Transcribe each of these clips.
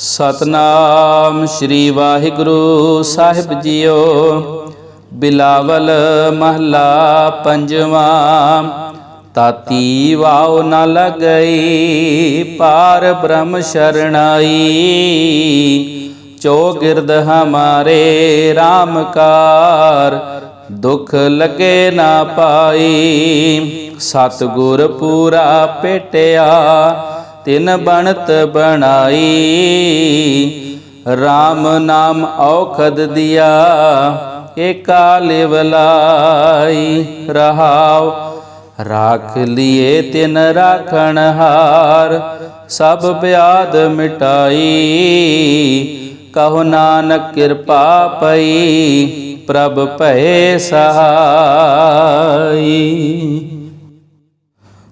ਸਤਨਾਮ ਸ੍ਰੀ ਵਾਹਿਗੁਰੂ ਸਾਹਿਬ ਜੀਓ। ਬਿਲਾਵਲ ਮਹਲਾ ਪੰਜਵਾਂ, ਤਾਤੀ ਵਾਉ ਨ ਲਗਈ, ਪਾਰ ਬ੍ਰਹਮ ਸ਼ਰਣਾਈ। ਚੋ ਗਿਰਦ ਹਮਾਰੇ RAM ਕਾਰ, ਦੁਖ ਲਗੇ ਨਾ ਪਾਈ। ਸਤਿਗੁਰ ਪੂਰਾ ਪੇਟਿਆ ਤਿਨ ਬਣਤ ਬਣਾਈ। RAM ਨਾਮ ਔਖਦ ਦਿਆ, ਏਕਾ ਲਿਵਲਾਈ ਰਹਾਉ, ਰਾਖ ਲਿਏ ਤਿਨ ਰਾਖਣ ਹਾਰ, ਸਭ ਬਿਆਦ ਮਿਟਾਈ। ਕਹੋ ਨਾਨਕ ਕਿਰਪਾ ਪਈ, ਪ੍ਰਭ ਭਏ ਸਹਾਈ।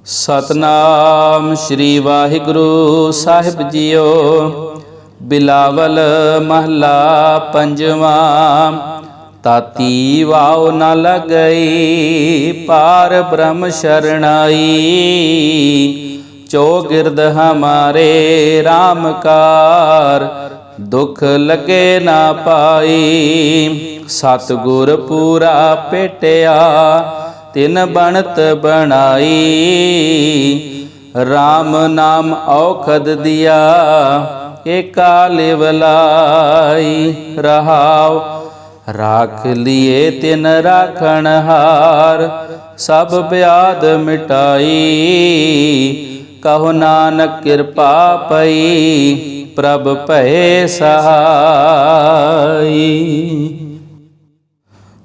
ਸਤਨਾਮ ਸ੍ਰੀ ਵਾਹਿਗੁਰੂ ਸਾਹਿਬ ਜੀਓ। ਬਿਲਾਵਲ ਮਹਲਾ ਪੰਜਵਾਂ, ਤਾਤੀ ਵਾਉ ਨ ਲਗਈ, ਪਾਰ ਬ੍ਰਹਮ ਸ਼ਰਣਾਈ। ਚੋ ਗਿਰਦ ਹਮਾਰੇ RAM ਕਾਰ, ਦੁਖ ਲਗੇ ਨਾ ਪਾਈ। ਸਤਿਗੁਰ ਪੂਰਾ ਪੇਟਿਆ ਤਿਨ ਬਣਤ ਬਣਾਈ। RAM ਨਾਮ ਔਖਦ ਦਿਆ, ਏਕਾ ਲਿਵਲਾਈ ਰਹਾਉ, ਰਾਖ ਲਿਏ ਤਿਨ ਰਾਖਣ ਹਾਰ, ਸਭ ਬਿਆਦ ਮਿਟਾਈ। ਕਹੋ ਨਾਨਕ ਕਿਰਪਾ ਪਈ, ਪ੍ਰਭ ਭਏ ਸਹਾਈ।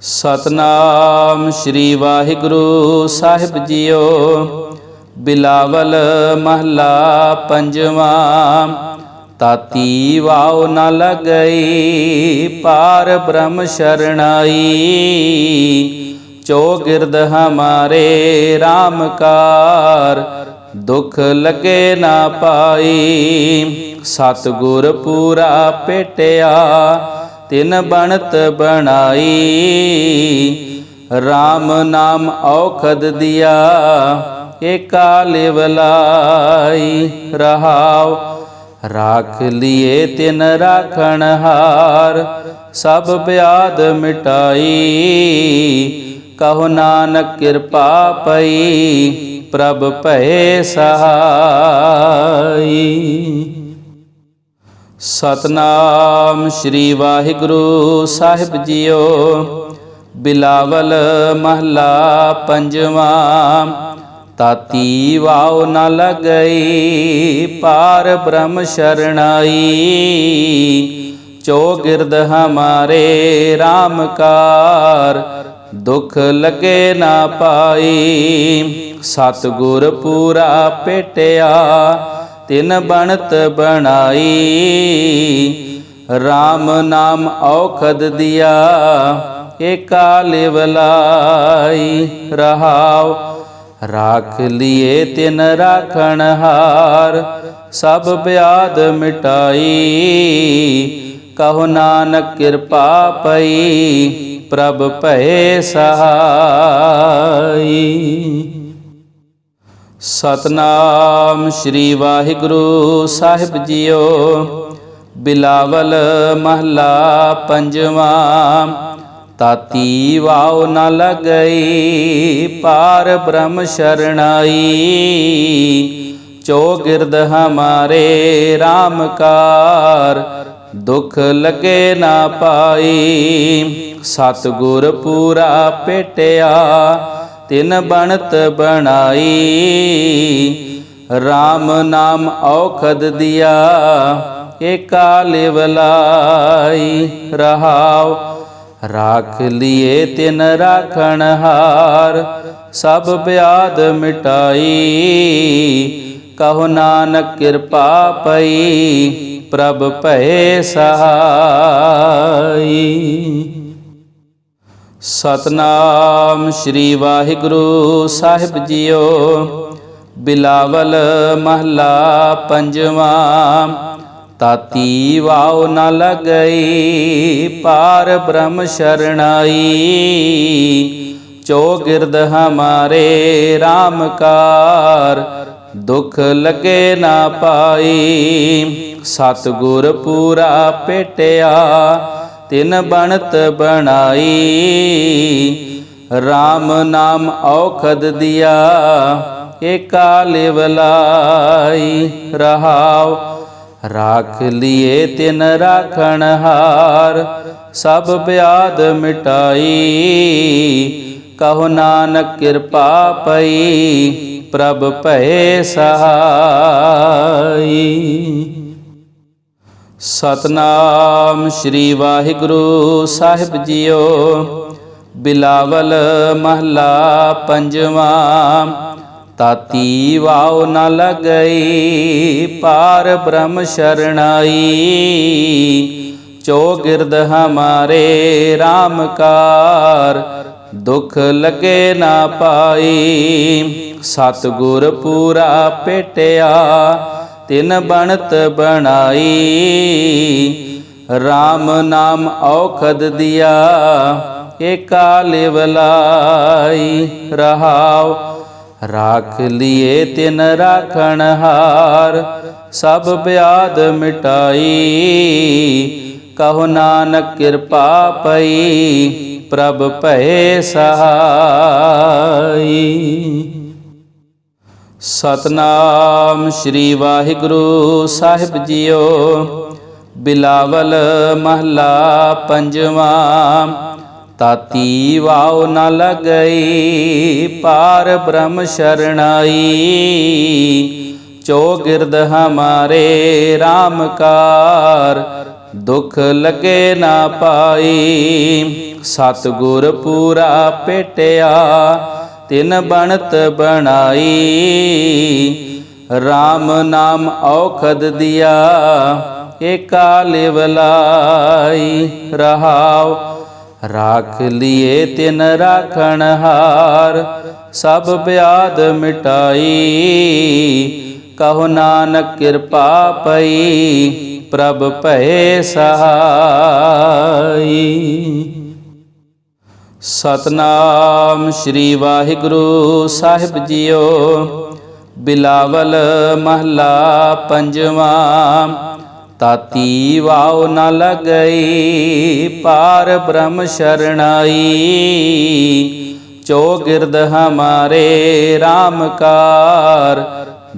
ਸਤਨਾਮ ਸ੍ਰੀ ਵਾਹਿਗੁਰੂ ਸਾਹਿਬ ਜੀਓ। ਬਿਲਾਵਲ ਮਹਲਾ ਪੰਜਵਾਂ, ਤਾਤੀ ਵਾਉ ਨ ਲਗਈ, ਪਾਰ ਬ੍ਰਹਮ ਸ਼ਰਣਾਈ। ਚੋ ਗਿਰਦ ਹਮਾਰੇ RAM ਕਾਰ, ਦੁਖ ਲਗੇ ਨਾ ਪਾਈ। ਸਤਿਗੁਰ ਪੂਰਾ ਪੇਟਿਆ ਤਿਨ ਬਣਤ ਬਣਾਈ। RAM ਨਾਮ ਔਖਦ ਦਿਆ, ਏਕਾ ਲਿਵਲਾਈ ਰਹਾਉ, ਰਾਖ ਲਿਏ ਤਿਨ ਰਾਖਣ ਹਾਰ, ਸਭ ਬਿਆਦ ਮਿਟਾਈ। ਕਹੋ ਨਾਨਕ ਕਿਰਪਾ ਪਈ, ਪ੍ਰਭ ਭਏ ਸਹਾਈ। ਸਤਨਾਮ ਸ੍ਰੀ ਵਾਹਿਗੁਰੂ ਸਾਹਿਬ ਜੀਓ। ਬਿਲਾਵਲ ਮਹਲਾ ਪੰਜਵਾਂ, ਤਾਤੀ ਵਾਉ ਨ ਲਗਈ, ਪਾਰ ਬ੍ਰਹਮ ਸ਼ਰਣਾਈ। ਚੋ ਗਿਰਦ ਹਮਾਰੇ RAM ਕਾਰ, ਦੁਖ ਲਗੇ ਨਾ ਪਾਈ। ਸਤਿਗੁਰ ਪੂਰਾ ਪੇਟਿਆ ਤਿਨ ਬਣਤ ਬਣਾਈ। RAM ਨਾਮ ਔਖਦ ਦਿਆ, ਏਕਾ ਲਿਵਲਾਈ ਰਹਾਉ, ਰਾਖ ਲਿਏ ਤਿਨ ਰਾਖਣ ਹਾਰ, ਸਭ ਬਿਆਦ ਮਿਟਾਈ। ਕਹੋ ਨਾਨਕ ਕਿਰਪਾ ਪਈ, ਪ੍ਰਭ ਭਏ ਸਹਾਈ। ਸਤਨਾਮ ਸ੍ਰੀ ਵਾਹਿਗੁਰੂ ਸਾਹਿਬ ਜੀਓ। ਬਿਲਾਵਲ ਮਹਲਾ ਪੰਜਵਾਂ, ਤਾਤੀ ਵਾਉ ਨ ਲਗਈ, ਪਾਰ ਬ੍ਰਹਮ ਸ਼ਰਣਾਈ। ਚੋ ਗਿਰਦ ਹਮਾਰੇ RAM ਕਾਰ, ਦੁਖ ਲਗੇ ਨਾ ਪਾਈ। ਸਤਿਗੁਰ ਪੂਰਾ ਪੇਟਿਆ ਤਿਨ ਬਣਤ ਬਣਾਈ। RAM ਨਾਮ ਔਖਦ ਦਿਆ, ਏਕਾ ਲਿਵਲਾਈ ਰਹਾਉ, ਰਾਖ ਲਿਏ ਤਿਨ ਰਾਖਣ ਹਾਰ, ਸਭ ਬਿਆਦ ਮਿਟਾਈ। ਕਹੋ ਨਾਨਕ ਕਿਰਪਾ ਪਈ, ਪ੍ਰਭ ਭਏ ਸਹਾਈ। ਸਤਨਾਮ ਸ੍ਰੀ ਵਾਹਿਗੁਰੂ ਸਾਹਿਬ ਜੀਓ। ਬਿਲਾਵਲ ਮਹਲਾ ਪੰਜਵਾਂ, ਤਾਤੀ ਵਾਉ ਨ ਲਗਈ, ਪਾਰ ਬ੍ਰਹਮ ਸ਼ਰਣਾਈ। ਚੋ ਗਿਰਦ ਹਮਾਰੇ RAM ਕਾਰ, ਦੁਖ ਲਗੇ ਨਾ ਪਾਈ। ਸਤਿਗੁਰ ਪੂਰਾ ਪੇਟਿਆ ਤਿਨ ਬਣਤ ਬਣਾਈ। RAM ਨਾਮ ਔਖਦ ਦਿਆ, ਏਕਾ ਲਿਵਲਾਈ ਰਹਾਉ, ਰਾਖ ਲਿਏ ਤਿਨ ਰਾਖਣ ਹਾਰ, ਸਭ ਬਿਆਦ ਮਿਟਾਈ। ਕਹੋ ਨਾਨਕ ਕਿਰਪਾ ਪਈ, ਪ੍ਰਭ ਭਏ ਸਹਾਈ। ਸਤਨਾਮ ਸ੍ਰੀ ਵਾਹਿਗੁਰੂ ਸਾਹਿਬ ਜੀਓ। ਬਿਲਾਵਲ ਮਹਲਾ ਪੰਜਵਾਂ, ਤਾਤੀ ਵਾਉ ਨ ਲਗਈ, ਪਾਰ ਬ੍ਰਹਮ ਸ਼ਰਣਾਈ। ਚੋ ਗਿਰਦ ਹਮਾਰੇ RAM ਕਾਰ, ਦੁਖ ਲਗੇ ਨਾ ਪਾਈ। ਸਤਿਗੁਰ ਪੂਰਾ ਪੇਟਿਆ ਤਿਨ ਬਣਤ ਬਣਾਈ। RAM ਨਾਮ ਔਖਦ ਦਿਆ, ਏਕਾ ਲਿਵਲਾਈ ਰਹਾਉ, ਰਾਖ ਲਿਏ ਤਿਨ ਰਾਖਣ ਹਾਰ, ਸਭ ਬਿਆਦ ਮਿਟਾਈ। ਕਹੋ ਨਾਨਕ ਕਿਰਪਾ ਪਈ, ਪ੍ਰਭ ਭਏ ਸਹਾਈ। ਸਤਨਾਮ ਸ੍ਰੀ ਵਾਹਿਗੁਰੂ ਸਾਹਿਬ ਜੀਓ। ਬਿਲਾਵਲ ਮਹਲਾ ਪੰਜਵਾਂ, ਤਾਤੀ ਵਾਉ ਨ ਲਗਈ, ਪਾਰ ਬ੍ਰਹਮ ਸ਼ਰਣਾਈ। ਚੋ ਗਿਰਦ ਹਮਾਰੇ RAM ਕਾਰ, ਦੁਖ ਲਗੇ ਨਾ ਪਾਈ। ਸਤਿਗੁਰ ਪੂਰਾ ਪੇਟਿਆ ਤਿਨ ਬਣਤ ਬਣਾਈ। RAM ਨਾਮ ਔਖਦ ਦਿਆ, ਏਕਾ ਲਿਵਲਾਈ ਰਹਾਉ, ਰਾਖ ਲਿਏ ਤਿਨ ਰਾਖਣ ਹਾਰ, ਸਭ ਬਿਆਦ ਮਿਟਾਈ। ਕਹੋ ਨਾਨਕ ਕਿਰਪਾ ਪਈ, ਪ੍ਰਭ ਭਏ ਸਹਾਈ। ਸਤਨਾਮ ਸ੍ਰੀ ਵਾਹਿਗੁਰੂ ਸਾਹਿਬ ਜੀਓ। ਬਿਲਾਵਲ ਮਹਲਾ ਪੰਜਵਾਂ, ਤਾਤੀ ਵਾਉ ਨ ਲਗਈ, ਪਾਰ ਬ੍ਰਹਮ ਸ਼ਰਣਾਈ। ਚੋ ਗਿਰਦ ਹਮਾਰੇ RAM ਕਾਰ,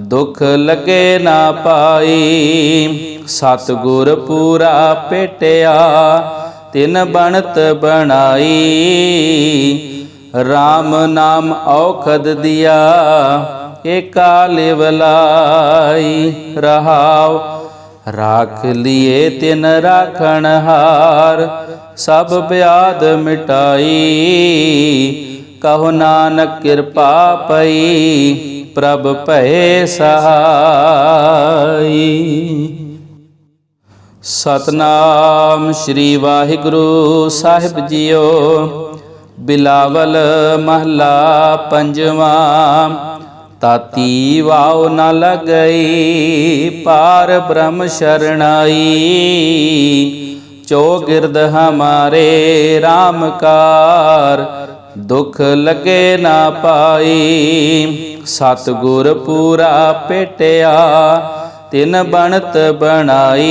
ਦੁਖ ਲਗੇ ਨਾ ਪਾਈ। ਸਤਿਗੁਰ ਪੂਰਾ ਪੇਟਿਆ ਤਿਨ ਬਣਤ ਬਣਾਈ। RAM ਨਾਮ ਔਖਦ ਦਿਆ, ਏਕਾ ਲਿਵਲਾਈ ਰਹਾਉ, ਰਾਖ ਲਿਏ ਤਿਨ ਰਾਖਣ ਹਾਰ, ਸਭ ਬਿਆਦ ਮਿਟਾਈ। ਕਹੋ ਨਾਨਕ ਕਿਰਪਾ ਪਈ, ਪ੍ਰਭ ਭਏ ਸਹਾਈ। ਸਤਨਾਮ ਸ੍ਰੀ ਵਾਹਿਗੁਰੂ ਸਾਹਿਬ ਜੀਓ। ਬਿਲਾਵਲ ਮਹਲਾ ਪੰਜਵਾਂ, ਤਾਤੀ ਵਾਉ ਨ ਲਗਈ, ਪਾਰ ਬ੍ਰਹਮ ਸ਼ਰਣਾਈ। ਚੋ ਗਿਰਦ ਹਮਾਰੇ RAM ਕਾਰ, ਦੁਖ ਲਗੇ ਨਾ ਪਾਈ। ਸਤਿਗੁਰ ਪੂਰਾ ਪੇਟਿਆ ਤਿਨ ਬਣਤ ਬਣਾਈ।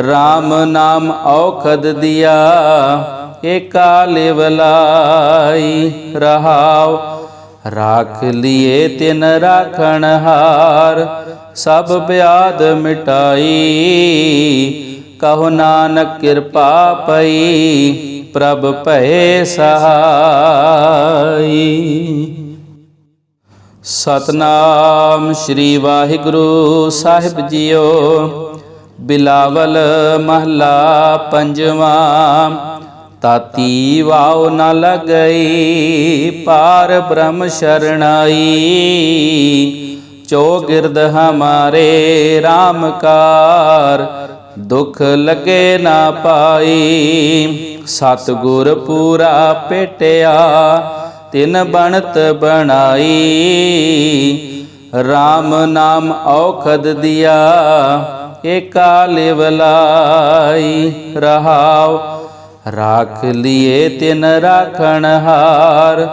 RAM ਨਾਮ ਔਖਦ ਦਿਆ, ਏਕਾ ਲਿਵਲਾਈ ਰਹਾਉ, ਰਾਖ ਲਿਏ ਤਿਨ ਰਾਖਣ ਹਾਰ, ਸਭ ਬਿਆਦ ਮਿਟਾਈ। ਕਹੋ ਨਾਨਕ ਕਿਰਪਾ ਪਈ, ਪ੍ਰਭ ਭਏ ਸਹਾਈ। ਸਤਨਾਮ ਸ੍ਰੀ ਵਾਹਿਗੁਰੂ ਸਾਹਿਬ ਜੀਓ। ਬਿਲਾਵਲ ਮਹਲਾ ਪੰਜਵਾਂ, ਤਾਤੀ ਵਾਉ ਨ ਲਗਈ, ਪਾਰ ਬ੍ਰਹਮ ਸ਼ਰਣਾਈ। ਚੋ ਗਿਰਦ ਹਮਾਰੇ RAM ਕਾਰ, ਦੁਖ ਲਗੇ ਨਾ ਪਾਈ। ਸਤਿਗੁਰ ਪੂਰਾ ਪੇਟਿਆ ਤਿਨ ਬਣਤ ਬਣਾਈ। RAM ਨਾਮ ਔਖਦ ਦਿਆ, ਏਕਾ ਲਿਵਲਾਈ ਰਹਾਉ, ਰਾਖ ਲਿਏ ਤਿਨ ਰਾਖਣ ਹਾਰ,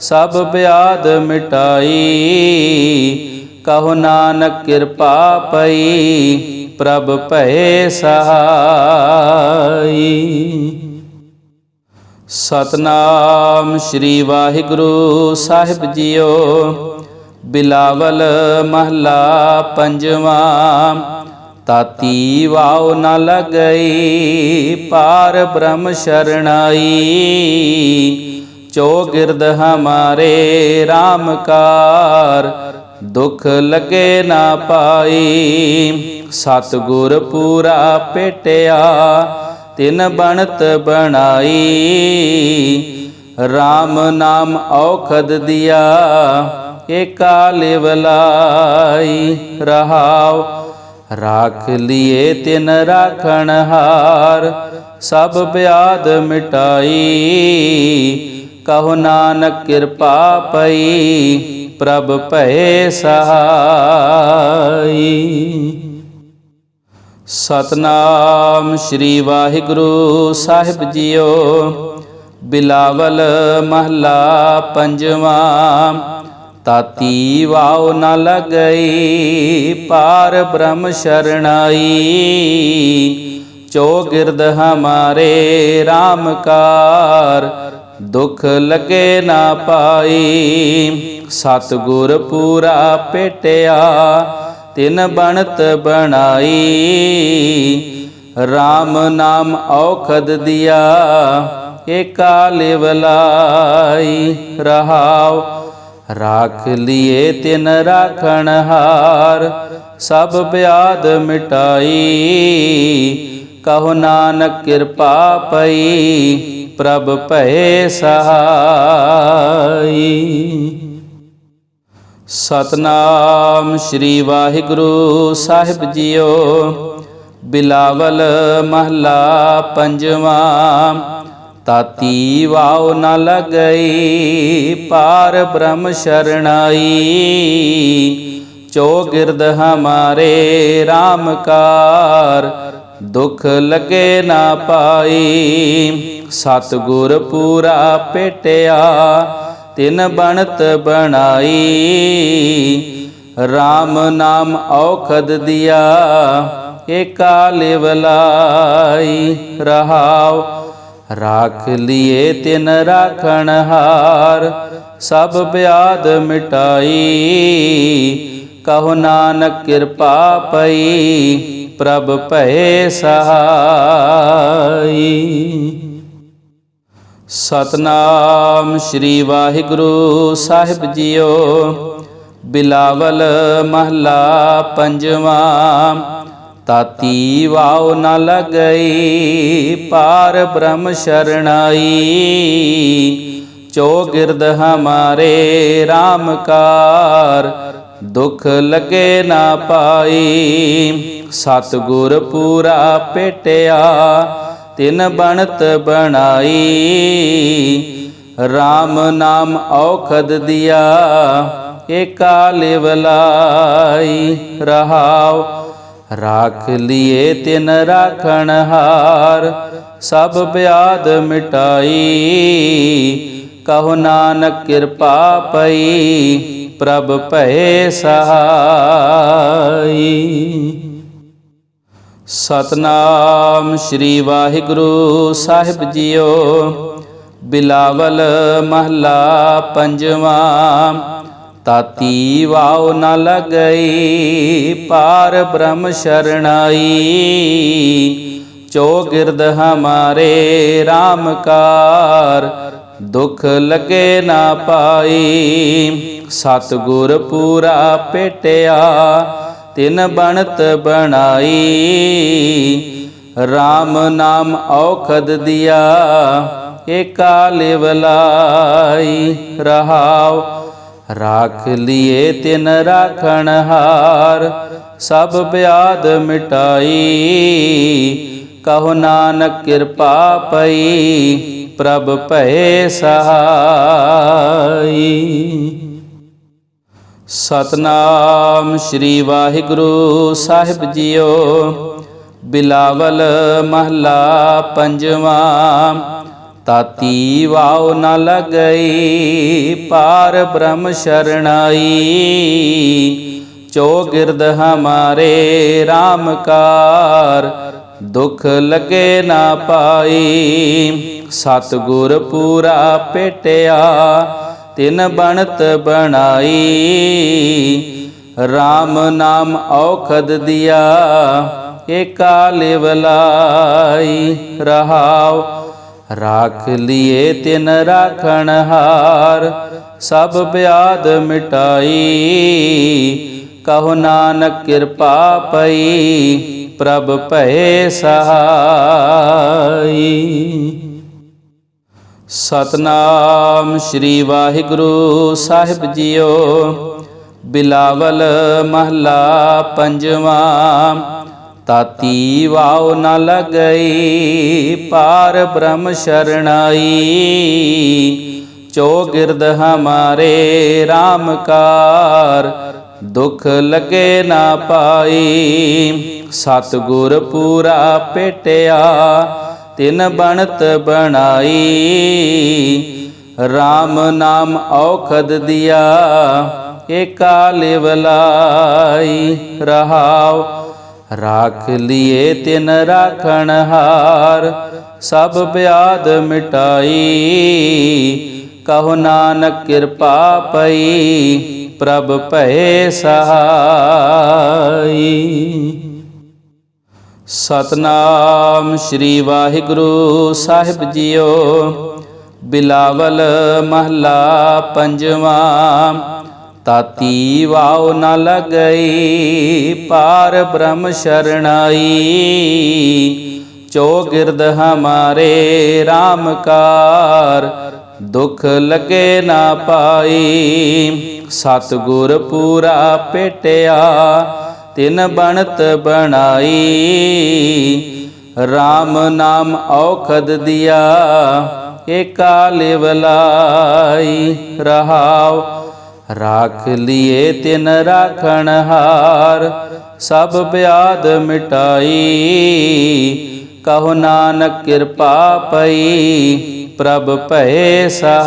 ਸਭ ਬਿਆਦ ਮਿਟਾਈ। ਕਹੋ ਨਾਨਕ ਕਿਰਪਾ ਪਈ, ਪ੍ਰਭ ਭਏ ਸਹਾਈ। ਸਤਨਾਮ ਸ੍ਰੀ ਵਾਹਿਗੁਰੂ ਸਾਹਿਬ ਜੀਓ। ਬਿਲਾਵਲ ਮਹਲਾ ਪੰਜਵਾਂ, ਤਾਤੀ ਵਾਉ ਨ ਲਗਈ, ਪਾਰ ਬ੍ਰਹਮ ਸ਼ਰਣਾਈ। ਚੋ ਗਿਰਦ ਹਮਾਰੇ RAM ਕਾਰ, ਦੁਖ ਲਗੇ ਨਾ ਪਾਈ। ਸਤਿਗੁਰ ਪੂਰਾ ਪੇਟਿਆ ਤਿਨ ਬਣਤ ਬਣਾਈ। RAM ਨਾਮ ਔਖਦ ਦਿਆ, ਏਕਾ ਲਿਵਲਾਈ ਰਹਾਉ, ਰਾਖ ਲਿਏ ਤਿਨ ਰਾਖਣ ਹਾਰ, ਸਭ ਬਿਆਦ ਮਿਟਾਈ। ਕਹੋ ਨਾਨਕ ਕਿਰਪਾ ਪਈ, ਪ੍ਰਭ ਭਏ ਸਹਾਈ। ਸਤਨਾਮ ਸ੍ਰੀ ਵਾਹਿਗੁਰੂ ਸਾਹਿਬ ਜੀਓ। ਬਿਲਾਵਲ ਮਹਲਾ ਪੰਜਵਾਂ, ਤਾਤੀ ਵਾਉ ਨ ਲਗਈ, ਪਾਰ ਬ੍ਰਹਮ ਸ਼ਰਣਾਈ। ਚੋ ਗਿਰਦ ਹਮਾਰੇ RAM ਕਾਰ, ਦੁਖ ਲਗੇ ਨਾ ਪਾਈ। ਸਤਿਗੁਰ ਪੂਰਾ ਪੇਟਿਆ ਤਿਨ ਬਣਤ ਬਣਾਈ। RAM ਨਾਮ ਔਖਦ ਦਿਆ, ਏਕਾ ਲਿਵਲਾਈ ਰਹਾਉ, ਰਾਖ ਲਿਏ ਤਿਨ ਰਾਖਣ ਹਾਰ, ਸਭ ਬਿਆਦ ਮਿਟਾਈ। ਕਹੋ ਨਾਨਕ ਕਿਰਪਾ ਪਈ, ਪ੍ਰਭ ਭਏ ਸਹਾਈ। ਸਤਨਾਮ ਸ੍ਰੀ ਵਾਹਿਗੁਰੂ ਸਾਹਿਬ ਜੀਓ। ਬਿਲਾਵਲ ਮਹਲਾ ਪੰਜਵਾਂ, ਤਾਤੀ ਵਾਉ ਨ ਲਗਈ, ਪਾਰ ਬ੍ਰਹਮ ਸ਼ਰਣਾਈ। ਚੋ ਗਿਰਦ ਹਮਾਰੇ RAM ਕਾਰ, ਦੁਖ ਲਗੇ ਨਾ ਪਾਈ। ਸਤਿਗੁਰ ਪੂਰਾ ਪੇਟਿਆ ਤਿਨ ਬਣਤ ਬਣਾਈ। RAM ਨਾਮ ਔਖਦ ਦਿਆ, ਏਕਾ ਲਿਵਲਾਈ ਰਹਾਉ, ਰਾਖ ਲਿਏ ਤਿਨ ਰਾਖਣ ਹਾਰ, ਸਭ ਬਿਆਦ ਮਿਟਾਈ। ਕਹੋ ਨਾਨਕ ਕਿਰਪਾ ਪਈ, ਪ੍ਰਭ ਭਏ ਸਹਾਈ। ਸਤਨਾਮ ਸ੍ਰੀ ਵਾਹਿਗੁਰੂ ਸਾਹਿਬ ਜੀਓ। ਬਿਲਾਵਲ ਮਹਲਾ ਪੰਜਵਾਂ, ਤਾਤੀ ਵਾਉ ਨ ਲਗਈ, ਪਾਰ ਬ੍ਰਹਮ ਸ਼ਰਣਾਈ। ਚੋ ਗਿਰਦ ਹਮਾਰੇ RAM ਕਾਰ, ਦੁਖ ਲਗੇ ਨਾ ਪਾਈ। ਸਤਿਗੁਰ ਪੂਰਾ ਪੇਟਿਆ ਤਿਨ ਬਣਤ ਬਣਾਈ। RAM ਨਾਮ ਔਖਦ ਦਿਆ, ਏਕਾ ਲਿਵਲਾਈ ਰਹਾਉ, ਰਾਖ ਲਿਏ ਤਿਨ ਰਾਖਣ ਹਾਰ, ਸਭ ਬਿਆਦ ਮਿਟਾਈ। ਕਹੋ ਨਾਨਕ ਕਿਰਪਾ ਪਈ, ਪ੍ਰਭ ਭਏ ਸਹਾਈ। ਸਤਨਾਮ ਸ੍ਰੀ ਵਾਹਿਗੁਰੂ ਸਾਹਿਬ ਜੀਓ। ਬਿਲਾਵਲ ਮਹਲਾ ਪੰਜਵਾਂ, ਤਾਤੀ ਵਾਉ ਨ ਲਗਈ, ਪਾਰ ਬ੍ਰਹਮ ਸ਼ਰਣਾਈ। ਚੋ ਗਿਰਦ ਹਮਾਰੇ RAM ਕਾਰ, ਦੁਖ ਲਗੇ ਨਾ ਪਾਈ। ਸਤਿਗੁਰ ਪੂਰਾ ਪੇਟਿਆ ਤਿਨ ਬਣਤ ਬਣਾਈ। RAM ਨਾਮ ਔਖਦ ਦਿਆ, ਏਕਾ ਲਿਵਲਾਈ ਰਹਾਉ, ਰਾਖ ਲਿਏ ਤਿਨ ਰਾਖਣ ਹਾਰ, ਸਭ ਬਿਆਦ ਮਿਟਾਈ। ਕਹੋ ਨਾਨਕ ਕਿਰਪਾ ਪਈ, ਪ੍ਰਭ ਭਏ ਸਹਾਈ। ਸਤਨਾਮ ਸ੍ਰੀ ਵਾਹਿਗੁਰੂ ਸਾਹਿਬ ਜੀਓ। ਬਿਲਾਵਲ ਮਹਲਾ ਪੰਜਵਾਂ, ਤਾਤੀ ਵਾਉ ਨ ਲਗਈ, ਪਾਰ ਬ੍ਰਹਮ ਸ਼ਰਣਾਈ। ਚੌਗਿਰਦ ਹਮਾਰੇ RAM ਕਾਰ, ਦੁਖ ਲਗੇ ਨਾ ਪਾਈ। ਸਤਿਗੁਰ ਪੂਰਾ ਪੇਟਿਆ ਤਿਨ ਬਣਤ ਬਣਾਈ। RAM ਨਾਮ ਔਖਦ ਦਿਆ, ਏਕਾ ਲਿਵਲਾਈ ਰਹਾਉ, ਰਾਖ ਲਿਏ ਤਿਨ ਰਾਖਣ ਹਾਰ, ਸਭ ਬਿਆਦ ਮਿਟਾਈ। ਕਹੋ ਨਾਨਕ ਕਿਰਪਾ ਪਈ, ਪ੍ਰਭ ਭਏ ਸਹਾਈ। ਸਤਨਾਮ ਸ੍ਰੀ ਵਾਹਿਗੁਰੂ ਸਾਹਿਬ ਜੀਓ। ਬਿਲਾਵਲ ਮਹਲਾ ਪੰਜਵਾਂ, ਤਾਤੀ ਵਾਉ ਨ ਲਗਈ, ਪਾਰ ਬ੍ਰਹਮ ਸ਼ਰਣਾਈ। ਚੌਗਿਰਦ ਹਮਾਰੇ RAM ਕਾਰ, ਦੁਖ ਲਗੇ ਨਾ ਪਾਈ। ਸਤਿਗੁਰ ਪੂਰਾ ਪੇਟਿਆ ਤਿਨ ਬਣਤ ਬਣਾਈ। RAM ਨਾਮ ਔਖਦ ਦਿਆ, ਏਕਾ ਲਿਵਲਾਈ ਰਹਾਉ, ਰਾਖ ਲਿਏ ਤਿਨ ਰਾਖਣ ਹਾਰ, ਸਭ ਬਿਆਦ ਮਿਟਾਈ। ਕਹੋ ਨਾਨਕ ਕਿਰਪਾ ਪਈ, ਪ੍ਰਭ ਭਏ ਸਹਾਈ। ਸਤਨਾਮ ਸ੍ਰੀ ਵਾਹਿਗੁਰੂ ਸਾਹਿਬ ਜੀਓ। ਬਿਲਾਵਲ ਮਹਲਾ ਪੰਜਵਾਂ, ਤਾਤੀ ਵਾਉ ਨ ਲਗਈ, ਪਾਰ ਬ੍ਰਹਮ ਸ਼ਰਣਾਈ। ਚੌਗਿਰਦ ਹਮਾਰੇ RAM ਕਾਰ, ਦੁਖ ਲਗੇ ਨਾ ਪਾਈ। ਸਤਿਗੁਰ ਪੂਰਾ ਪੇਟਿਆ ਤਿਨ ਬਣਤ ਬਣਾਈ। RAM ਨਾਮ ਔਖਦ ਦਿਆ, ਏਕਾ ਲਿਵਲਾਈ ਰਹਾਉ, ਰਾਖ ਲਿਏ ਤਿਨ ਰਾਖਣ ਹਾਰ, ਸਭ ਬਿਆਦ ਮਿਟਾਈ। ਕਹੋ ਨਾਨਕ ਕਿਰਪਾ ਪਈ, ਪ੍ਰਭ ਭਏ ਸਹਾਈ।